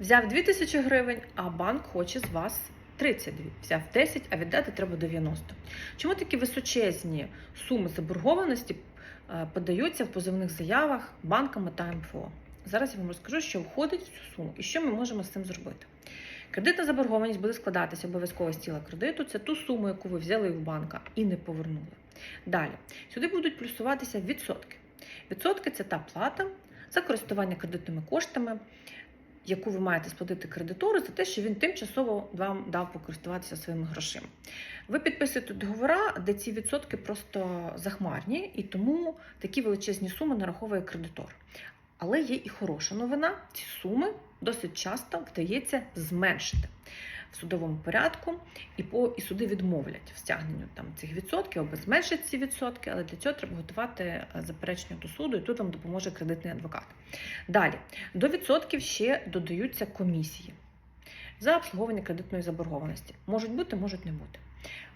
Взяв 2000 гривень, а банк хоче з вас 32. Взяв 10, а віддати треба 90. Чому такі височезні суми заборгованості е, подаються в позовних заявах банками та МФО? Зараз я вам розкажу, що входить в цю суму і що ми можемо з цим зробити. Кредитна заборгованість буде складатися обов'язково з тіла кредиту. Це ту суму, яку ви взяли у банка і не повернули. Далі сюди будуть плюсуватися відсотки. Відсотки це та плата за користування кредитними коштами, яку ви маєте сплатити кредитору за те, що він тимчасово вам дав покористуватися своїми грошима. Ви підписуєте договори, де ці відсотки просто захмарні, і тому такі величезні суми нараховує кредитор. Але є і хороша новина: ці суми досить часто вдається зменшити в судовому порядку, і по і суди відмовлять в стягненню там цих відсотків або зменшать ці відсотки, але для цього треба готувати е, заперечення до суду, і тут вам допоможе кредитний адвокат. Далі до відсотків ще додаються комісії за обслуговування кредитної заборгованості. Можуть бути, можуть не бути.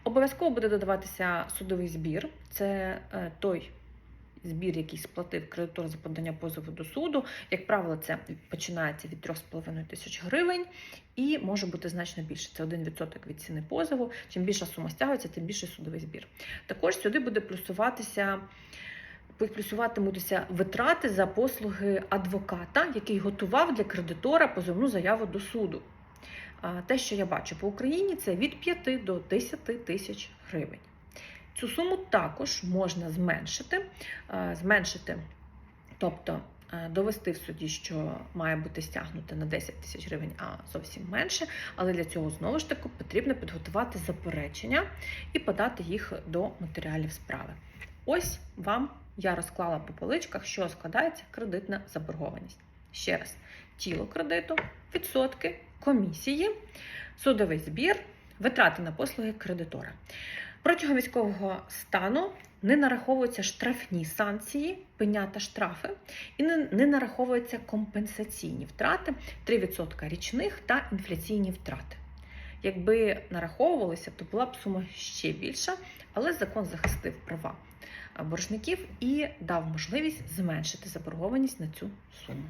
Обов'язково буде додаватися судовий збір. Це е, той збір, який сплатив кредитор за подання позову до суду. Як правило, це починається від 3,5 тисяч гривень і може бути значно більше. Це 1% від ціни позову. Чим більша сума стягується, тим більший судовий збір. Також сюди буде плюсуватися. Плюсуватимуться витрати за послуги адвоката, який готував для кредитора позовну заяву до суду. Те, що я бачу по Україні, це від 5 до 10 тисяч гривень. Цю суму також можна зменшити, е, зменшити, тобто е, довести в суді, що має бути стягнуто на 10 тисяч гривень, а зовсім менше. Але для цього знову ж таки потрібно підготувати заперечення і подати їх до матеріалів справи. Ось вам я розклала по поличках, що складається кредитна заборгованість. Ще раз: тіло кредиту, відсотки, комісії, судовий збір, витрати на послуги кредитора. Протягом військового стану не нараховуються штрафні санкції, пеня та штрафи, і не, не нараховуються компенсаційні втрати 3% річних та інфляційні втрати. Якби нараховувалися, то була б сума ще більша, але закон захистив права боржників і дав можливість зменшити заборгованість на цю суму.